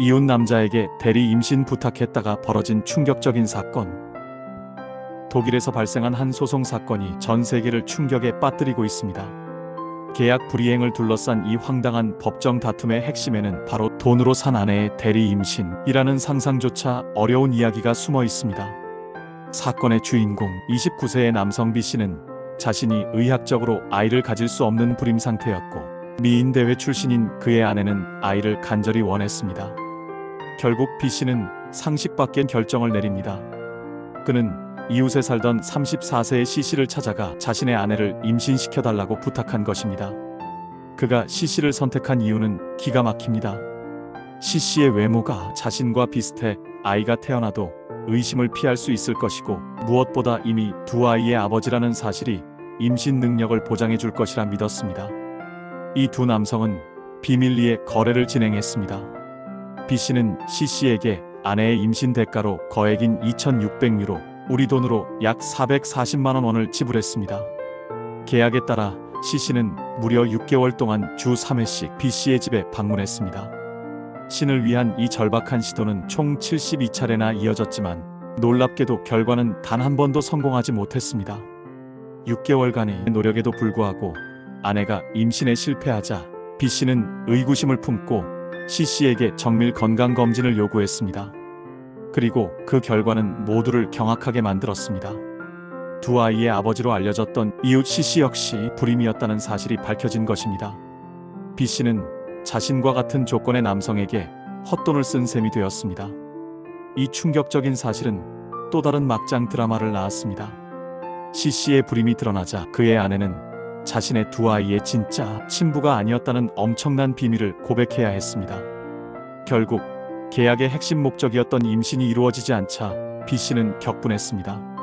이혼 남자에게 대리 임신 부탁했다가 벌어진 충격적인 사건. 독일에서 발생한 한 소송 사건이 전 세계를 충격에 빠뜨리고 있습니다. 계약 불이행을 둘러싼 이 황당한 법정 다툼의 핵심에는 바로 돈으로 산 아내의 대리 임신이라는 상상조차 어려운 이야기가 숨어 있습니다. 사건의 주인공 29세의 남성 B 씨는 자신이 의학적으로 아이를 가질 수 없는 불임 상태였고 미인 대회 출신인 그의 아내는 아이를 간절히 원했습니다. 결국 B 씨는 상식밖의 결정을 내립니다. 그는 이웃에 살던 34세의 C 씨를 찾아가 자신의 아내를 임신시켜달라고 부탁한 것입니다. 그가 C 씨를 선택한 이유는 기가 막힙니다. C 씨의 외모가 자신과 비슷해 아이가 태어나도 의심을 피할 수 있을 것이고 무엇보다 이미 두 아이의 아버지라는 사실이 임신 능력을 보장해 줄 것이라 믿었습니다. 이 두 남성은 비밀리에 거래를 진행했습니다. B 씨는 C 씨에게 아내의 임신 대가로 거액인 2,600유로, 우리 돈으로 약 440만 원을 지불했습니다. 계약에 따라 C 씨는 무려 6개월 동안 주 3회씩 B 씨의 집에 방문했습니다. 신을 위한 이 절박한 시도는 총 72차례나 이어졌지만 놀랍게도 결과는 단 한 번도 성공하지 못했습니다. 6개월간의 노력에도 불구하고 아내가 임신에 실패하자 B 씨는 의구심을 품고 C 씨에게 정밀 건강 검진을 요구했습니다. 그리고 그 결과는 모두를 경악하게 만들었습니다. 두 아이의 아버지로 알려졌던 이웃 C 씨 역시 불임이었다는 사실이 밝혀진 것입니다. B 씨는 자신과 같은 조건의 남성에게 헛돈을 쓴 셈이 되었습니다. 이 충격적인 사실은 또 다른 막장 드라마를 낳았습니다. C 씨의 불임이 드러나자 그의 아내는 자신의 두 아이의 진짜 친부가 아니었다는 엄청난 비밀을 고백해야 했습니다. 결국 계약의 핵심 목적이었던 임신이 이루어지지 않자 B 씨는 격분했습니다.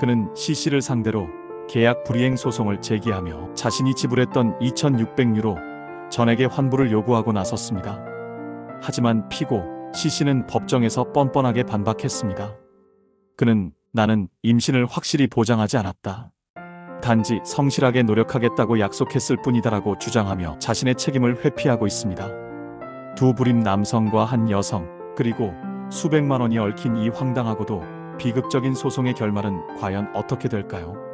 그는 C 씨를 상대로 계약 불이행 소송을 제기하며 자신이 지불했던 2,600유로 전액의 환불을 요구하고 나섰습니다. 하지만 피고 C 씨는 법정에서 뻔뻔하게 반박했습니다. 그는 나는 임신을 확실히 보장하지 않았다. 단지 성실하게 노력하겠다고 약속했을 뿐이다라고 주장하며 자신의 책임을 회피하고 있습니다. 두 불임 남성과 한 여성, 그리고 수백만 원이 얽힌 이 황당하고도 비극적인 소송의 결말은 과연 어떻게 될까요?